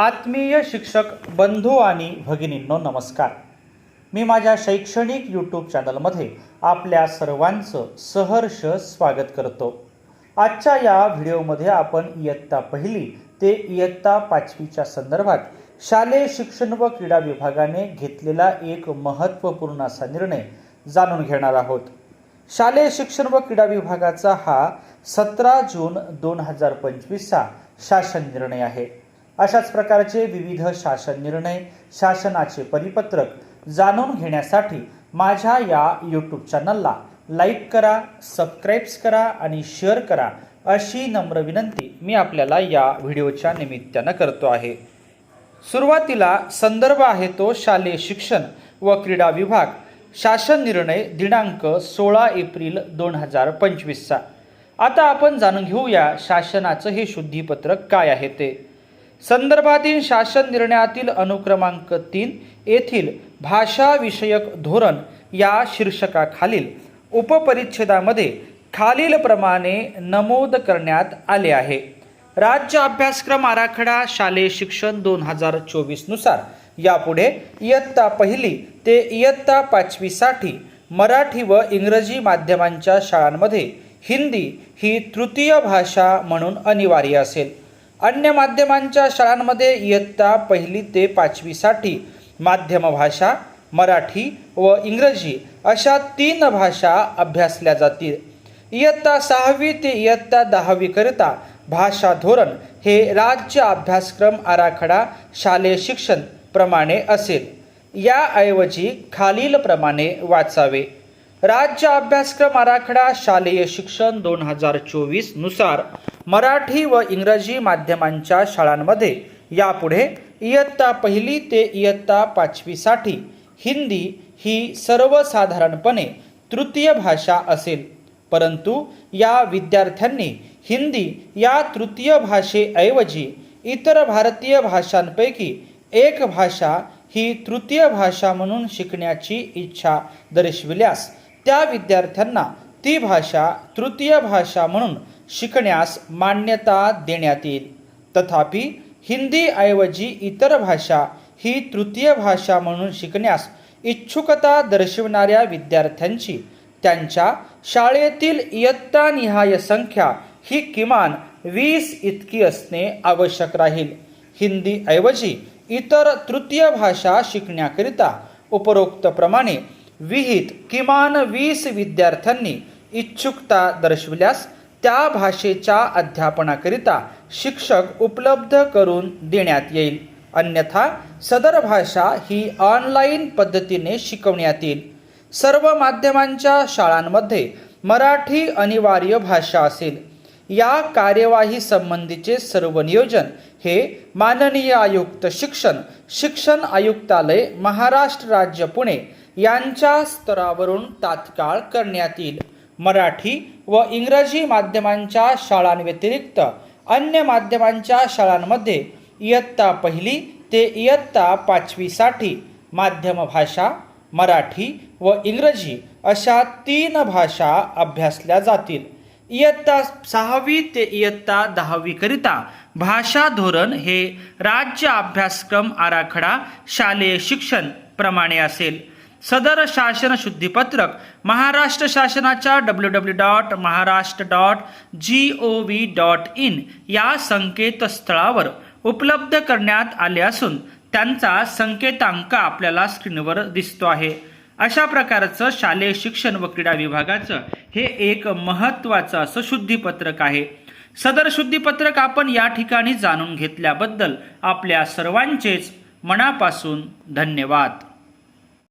आत्मीय शिक्षक बंधू आणि भगिनींनो नमस्कार. मी माझ्या शैक्षणिक यूट्यूब चॅनलमध्ये आपल्या सर्वांचं सहर्ष स्वागत करतो. आजच्या या व्हिडिओमध्ये आपण इयत्ता पहिली ते इयत्ता पाचवीच्या संदर्भात शालेय शिक्षण व क्रीडा विभागाने घेतलेला एक महत्त्वपूर्ण असा निर्णय जाणून घेणार आहोत. शालेय शिक्षण व क्रीडा विभागाचा हा सतरा जून दोन हजार पंचवीसचा शासन निर्णय आहे. अशाच प्रकारचे विविध शासन निर्णय शासनाचे परिपत्रक जाणून घेण्यासाठी माझ्या या यूट्यूब चॅनलला लाईक करा सबस्क्राईब्स करा आणि शेअर करा अशी नम्र विनंती मी आपल्याला या व्हिडिओच्या निमित्तानं करतो आहे. सुरुवातीला संदर्भ आहे तो शालेय शिक्षण व क्रीडा विभाग शासन निर्णय दिनांक सोळा एप्रिल दोन हजार पंचवीसचा. आता आपण जाणून घेऊया शासनाचं हे शुद्धीपत्रक काय आहे ते. संदर्भातील शासन निर्णयातील अनुक्रमांक तीन येथील भाषाविषयक धोरण या शीर्षकाखालील उपपरिच्छेदामध्ये खालीलप्रमाणे नमूद करण्यात आले आहे. राज्य अभ्यासक्रम आराखडा शालेय शिक्षण दोन हजार चोवीसनुसार यापुढे इयत्ता पहिली ते इयत्ता पाचवीसाठी मराठी व इंग्रजी माध्यमांच्या शाळांमध्ये हिंदी ही तृतीय भाषा म्हणून अनिवार्य असेल. अन्य माध्यमांच्या शाळांमध्ये इयत्ता पहिली ते पाचवीसाठी माध्यम भाषा मराठी व इंग्रजी अशा तीन भाषा अभ्यासल्या जातील. इयत्ता सहावी ते इयत्ता दहावीकरिता भाषा धोरण हे राज्य अभ्यासक्रम आराखडा शालेय शिक्षण प्रमाणे असेल. याऐवजी खालीलप्रमाणे वाचावे. राज्य अभ्यासक्रम आराखडा शालेय शिक्षण दोन हजार चोवीसनुसार मराठी व इंग्रजी माध्यमांच्या शाळांमध्ये. यापुढे इयत्ता पहिली ते इयत्ता पाचवीसाठी हिंदी ही सर्वसाधारणपणे तृतीय भाषा असेल. परंतु या विद्यार्थ्यांनी हिंदी या तृतीय भाषेऐवजी इतर भारतीय भाषांपैकी एक भाषा ही तृतीय भाषा म्हणून शिकण्याची इच्छा दर्शविल्यास त्या विद्यार्थ्यांना ती भाषा तृतीय भाषा म्हणून शिकण्यास मान्यता देण्यात येईल. तथापि हिंदीऐवजी इतर भाषा ही तृतीय भाषा म्हणून शिकण्यास इच्छुकता दर्शवणाऱ्या विद्यार्थ्यांची त्यांच्या शाळेतील इयत्तानिहाय संख्या ही किमान वीस इतकी असणे आवश्यक राहील. हिंदीऐवजी इतर तृतीय भाषा शिकण्याकरिता उपरोक्तप्रमाणे विहित किमान वीस विद्यार्थ्यांनी इच्छुकता दर्शविल्यास त्या भाषेच्या अध्यापनाकरिता शिक्षक उपलब्ध करून देण्यात येईल. अन्यथा सदर भाषा ही ऑनलाईन पद्धतीने शिकवण्यात येईल. सर्व माध्यमांच्या शाळांमध्ये मराठी अनिवार्य भाषा असेल. या कार्यवाही संबंधीचे सर्व नियोजन हे माननीय आयुक्त शिक्षण शिक्षण आयुक्तालय महाराष्ट्र राज्य पुणे यांच्या स्तरावरून तात्काळ करण्यात येईल. मराठी व इंग्रजी माध्यमांच्या शाळांव्यतिरिक्त अन्य माध्यमांच्या शाळांमध्ये इयत्ता पहिली ते इयत्ता पाचवीसाठी माध्यम भाषा मराठी व इंग्रजी अशा तीन भाषा अभ्यासल्या जातील. इयत्ता सहावी ते इयत्ता दहावीकरिता भाषा धोरण हे राज्य अभ्यासक्रम आराखडा शालेय शिक्षण प्रमाणे असेल. सदर शासन शुद्धीपत्रक महाराष्ट्र शासनाच्या W W dot Maharashtra dot G O V dot in या संकेतस्थळावर उपलब्ध करण्यात आले असून त्यांचा संकेतांक आपल्याला स्क्रीनवर दिसतो आहे. अशा प्रकारचं शालेय शिक्षण व क्रीडा विभागाचं हे एक महत्त्वाचं असं शुद्धीपत्रक आहे. सदर शुद्धीपत्रक आपण या ठिकाणी जाणून घेतल्याबद्दल आपल्या सर्वांचेच मनापासून धन्यवाद.